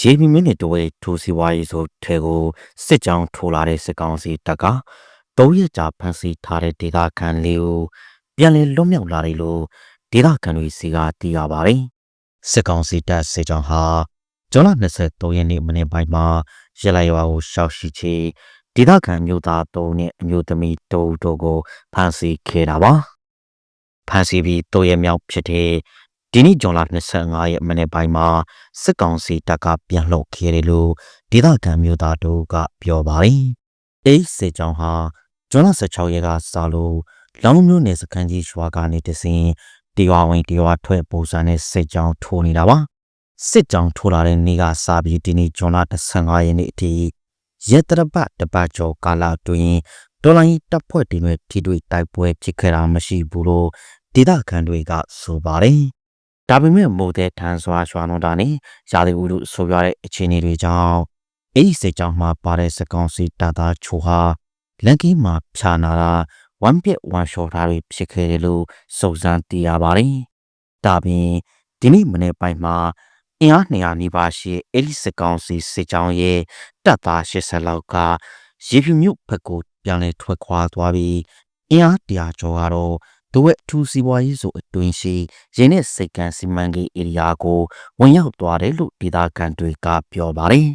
ရေပီမင်းနဲ့တဝဲထိုးစီဝါရေးဆိုထဲကိုစစ်ကြောင်းထိုးလာတဲ့စစ်ကောင်စီတပ်က၃ရက်ကြာဖမ်းဆီးထားတဲ့ဒေသခံလေးကိုပြန်လည်လွတ်မြောက်လာတယ်လို့ဒေသခံတွေစီကသိရပါတယ်။စစ်ကောင်စီတပ်စစ်ကြောင်းဟာဇွန်လ23ရက်နေ့မနေ့ပိုင်းမှာရလိုက်ရွာကိုရှောက်ရှိချေဒေသခံမျိုးသား၃နဲ့အမျိုးသမီး၃တို့ကိုဖမ်းဆီးခဲ့တာပါ။ဖမ်းဆီးပြီး၃ရက်မြောက်ဖြစ်တဲ့ ဒီနေ့ဇွန်လ25ရက်မနေ့ပိုင်းမှာစစ်ကောင်စီတပ်ကပြန်လှုပ်ခဲ့တယ်လို့ဒေသခံမျိုးသားတို့ကပြောပါတယ်။အဲ့စစ်ကြောင်းဟာဇွန်လ16ရက်ကစလို့လောင်းမျိုးနယ်စခန်းကြီးရွာကနေတစဉ်တေဝဝင်တေဝထွက်ပုံစံနဲ့စစ်ကြောင်းထိုးနေတာပါ။စစ်ကြောင်းထိုးလာတဲ့နေ့ကစပြီးဒီနေ့ဇွန်လ15ရက်နေ့အထိရက်တရပတ်တပတ်ကျော်ကာလအတွင်းဒေါ်လာကြီးတပ်ဖွဲ့တွေနဲ့ထိတွေ့တိုက်ပွဲဖြစ်ခဲ့တာမရှိဘူးလို့ဒေသခံတွေကဆိုပါတယ်။ ဒါပေမဲ့မိုးတဲ့ထန်စွာရွာနှောတာနဲ့ရာသီဥတုဆိုပြတဲ့အခြေအနေတွေကြောင့်အဲ့ဒီစိတ်ကြောင့်မှပါတဲ့စကောင်စီတပ်သားချိုဟာလက်ကင်းမှာဖြာနာတာဝမ်ပြက်ဝမ်ရှော့တာတွေဖြစ်ခဲ့တယ်လို့စုံစမ်းသိရပါတယ်။ဒါပြင်ဒီနေ့မနေ့ပိုင်းမှာအင်အား200နီးပါးရှိအဲ့ဒီစကောင်စီစစ်ကြောင်းရဲ့တပ်သား80လောက်ကရေဖြူမြို့ဘက်ကိုပြန်လည်ထွက်ခွာသွားပြီးအင်အား100ကျော်ကတော့ ဒဝက်ထူစီပွားရေးဆိုအတွင်းရှိရင်းနဲ့စိတ်ကန်းစီမံကိန်းဧရိယာကိုဝင်ရောက်သွားတယ်လို့ဒေသခံတွေကပြောပါတယ်